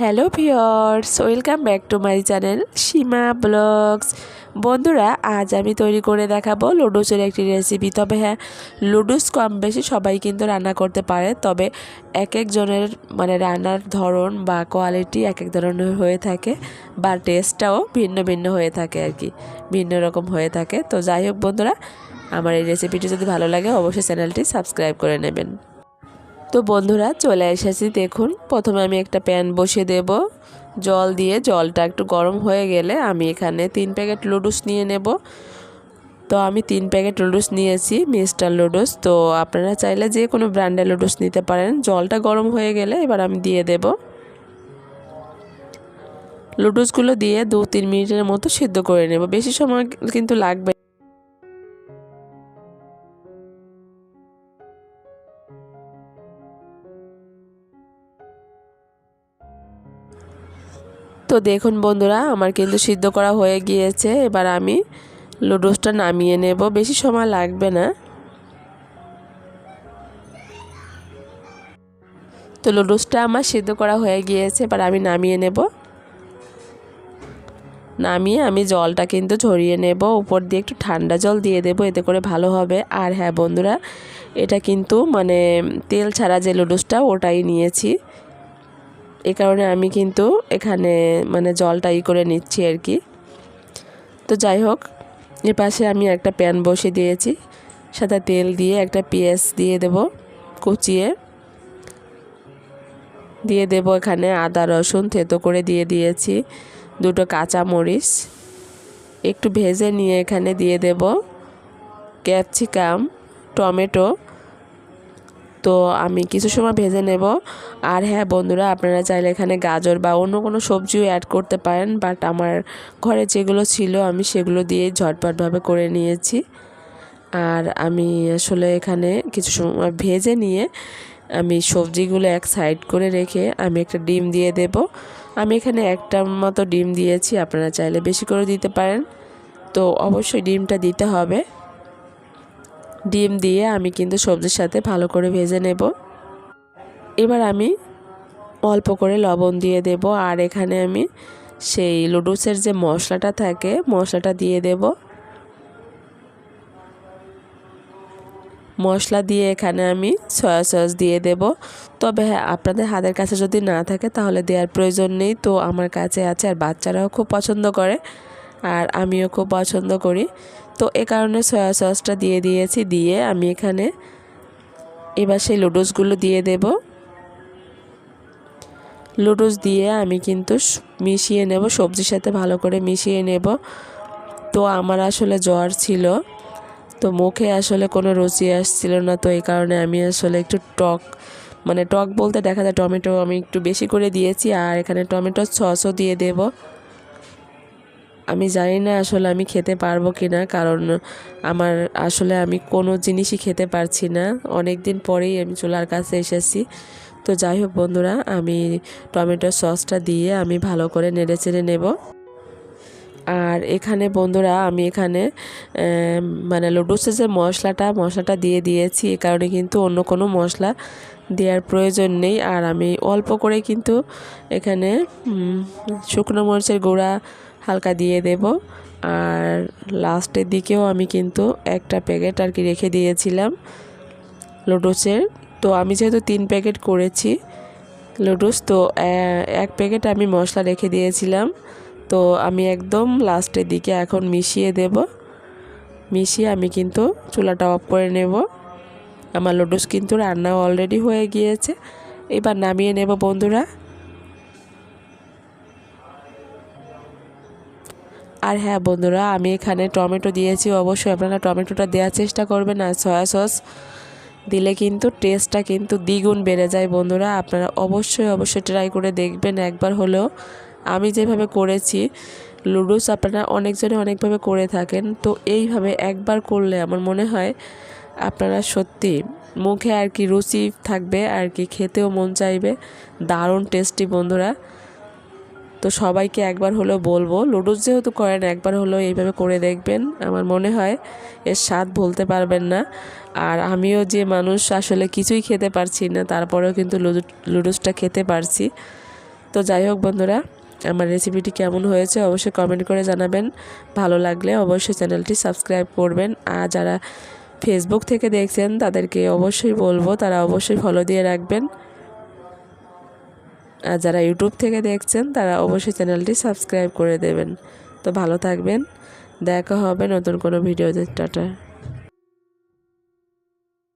Hello viewers welcome back to my channel Seema vlogs. বন্ধুরা, আজ আমি তৈরি করে দেখাবো লুডুসের একটি রেসিপি তবে হ্যাঁ লুডুস কম বেশি সবাই কিন্তু রান্না করতে পারে, তবে এক একজনের মানে রান্নার ধরন বা কোয়ালিটি এক এক ধরনের হয়ে থাকে বা টেস্টটাও ভিন্ন ভিন্ন হয়ে থাকে আর কি, ভিন্ন রকম হয়ে থাকে। তো যাই হোক বন্ধুরা, আমার এই রেসিপিটি যদি ভালো লাগে, অবশ্যই চ্যানেলটি সাবস্ক্রাইব করে নেবেন। তো বন্ধুরা চলে এসেছি, দেখুন। প্রথমে আমি একটা প্যান বসিয়ে দেব। জল দিয়ে জলটা একটু গরম হয়ে গেলে আমি এখানে তিন প্যাকেট লুডুস নিয়ে নেব। তো আমি তিন প্যাকেট লুডুস নিয়েছি, মিস্টার লুডুস। তো আপনারা চাইলে যে কোনো ব্র্যান্ডের লুডুস নিতে পারেন। জলটা গরম হয়ে গেলে এবার আমি দিয়ে দেব। লুডুসগুলো দিয়ে দু তিন মিনিটের মতো সিদ্ধ করে নেব। বেশি সময় কিন্তু লাগবে তো দেখুন বন্ধুরা, আমার কিন্তু সিদ্ধ করা হয়ে গিয়েছে। এবার আমি লুডোসটা নামিয়ে নেব। বেশি সময় লাগবে না। তো লুডুসটা আমার সিদ্ধ করা হয়ে গিয়েছে। এবার আমি নামিয়ে নেব। নামিয়ে আমি জলটা কিন্তু ঝরিয়ে নেব। উপর দিয়ে একটু ঠান্ডা জল দিয়ে দেব, এতে করে ভালো হবে। আর হ্যাঁ বন্ধুরা, এটা কিন্তু মানে তেল ছাড়া যে লুডোসটা ওটাই নিয়েছি। এ কারণে আমি কিন্তু এখানে মানে জলটা ই করে নিচ্ছি আর কি। তো যাই হোক, এ পাশে আমি একটা প্যান বসিয়ে দিয়েছি। সাদা তেল দিয়ে একটা পেঁয়াজ দিয়ে দেব কুচিয়ে। দিয়ে দেব এখানে আদা, রসুন, থেতো করে দিয়ে দিয়েছি। দুটো কাঁচা মরিচ একটু ভেজে নিয়ে এখানে দিয়ে দেব ক্যাপসিকাম, টমেটো তো আমি কিছু সময় ভেজে নেব। আর হ্যাঁ বন্ধুরা, আপনারা চাইলে এখানে গাজর বা অন্য কোনো সবজিও অ্যাড করতে পারেন বাট আমার ঘরে যেগুলো ছিল আমি সেগুলো দিয়ে ঝটপটভাবে করে নিয়েছি। আর আমি আসলে এখানে কিছু সময় ভেজে নিয়ে আমি সবজিগুলো এক সাইড করে রেখে আমি একটা ডিম দিয়ে দেব। আমি এখানে একটা মতো ডিম দিয়েছি, আপনারা চাইলে বেশি করে দিতে পারেন। তো অবশ্যই ডিমটা দিতে হবে। ডিম দিয়ে আমি কিন্তু সবজির সাথে ভালো করে ভেজে নেব। এবার আমি অল্প করে লবণ দিয়ে দেব আর এখানে আমি সেই লুডুসের যে মশলাটা থাকে মশলাটা দিয়ে দেব। মশলা দিয়ে এখানে আমি সয়া সস দিয়ে দেব। তবে হ্যাঁ আপনাদের হাতের কাছে যদি না থাকে তাহলে দেওয়ার প্রয়োজন নেই। তো আমার কাছে আছে আর বাচ্চারাও খুব পছন্দ করে আর আমিও খুব পছন্দ করি। তো এ কারণে সয়া সসটা দিয়ে দিয়েছি, দিয়ে আমি এখানে এবার সেই লুডুসগুলো দিয়ে দেব। লুডুস দিয়ে আমি কিন্তু মিশিয়ে নেব, সবজির সাথে ভালো করে মিশিয়ে নেব। তো আমার আসলে জ্বর ছিল, তো মুখে আসলে কোনো রুচি আসছিল না, তো এই কারণে আমি আসলে একটু টক মানে টক বলতে দেখা যায় টমেটো আমি একটু বেশি করে দিয়েছি, আর এখানে টমেটো সসও দিয়ে দেবো। আমি জানি না আসলে আমি খেতে পারব কি না কারণ আমার আসলে আমি কোনো জিনিসই খেতে পারছি না। অনেক দিন পরেই আমি চুলার কাছে এসেছি। তো যাই হোক বন্ধুরা, আমি টমেটো সসটা দিয়ে আমি ভালো করে নেড়ে চেড়ে নেব। আর এখানে বন্ধুরা আমি এখানে মানে লুডুসের যে মশলাটা মশলাটা দিয়ে দিয়েছি। এ কারণে কিন্তু অন্য কোনো মশলা দেওয়ার প্রয়োজন নেই। আর আমি অল্প করে কিন্তু এখানে শুকনো মরিচের গুঁড়া হালকা দিয়ে দেব। আর লাস্টের দিকেও আমি কিন্তু একটা প্যাকেট আর কি রেখে দিয়েছিলাম লুডুসের তো আমি যেহেতু তিন প্যাকেট করেছি লুডুস তো এক প্যাকেট আমি মশলা রেখে দিয়েছিলাম। তো আমি একদম লাস্টের দিকে এখন মিশিয়ে দেব। মিশিয়ে আমি কিন্তু চুলাটা অফ করে নেব। আমার লুডুস কিন্তু রান্না অলরেডি হয়ে গিয়েছে। এবার নামিয়ে নেব বন্ধুরা। আর হ্যাঁ বন্ধুরা, আমি এখানে টমেটো দিয়েছি। অবশ্যই আপনারা টমেটোটা দেওয়ার চেষ্টা করবেন আর সয়া সস দিলে কিন্তু টেস্টটা কিন্তু দ্বিগুণ বেড়ে যায় বন্ধুরা। আপনারা অবশ্যই অবশ্যই ট্রাই করে দেখবেন। একবার হলেও আমি যেভাবে করেছি, লুডুস আপনারা অনেকজনে অনেকভাবে করে থাকেন। তো এইভাবে একবার করলে আমার মনে হয় আপনারা সত্যি মুখে আর কি রুচি থাকবে, আর কি খেতেও মন চাইবে। দারুণ টেস্টি বন্ধুরা। তো সবাইকে একবার হলেও বলব, লুডুস যেহেতু করেন, একবার হলেও এইভাবে করে দেখবেন। আমার মনে হয় এর স্বাদ বলতে পারবেন না। আর আমিও যে মানুষ আসলে কিছুই খেতে পারছি না, তারপরেও কিন্তু লুডুসটা খেতে পারছি। তো যাই হোক বন্ধুরা। আমার রেসিপিটি কেমন হয়েছে অবশ্যই কমেন্ট করে জানাবেন। ভালো লাগলে অবশ্যই চ্যানেলটি সাবস্ক্রাইব করবেন। আর যারা ফেসবুক থেকে দেখছেন, তাদেরকে অবশ্যই বলব, তারা অবশ্যই ফলো দিয়ে রাখবেন। আর যারা ইউটিউব থেকে দেখছেন, তারা অবশ্যই চ্যানেলটি সাবস্ক্রাইব করে দেবেন। তো ভালো থাকবেন। দেখা হবে নতুন কোনো ভিডিওতে টাটা।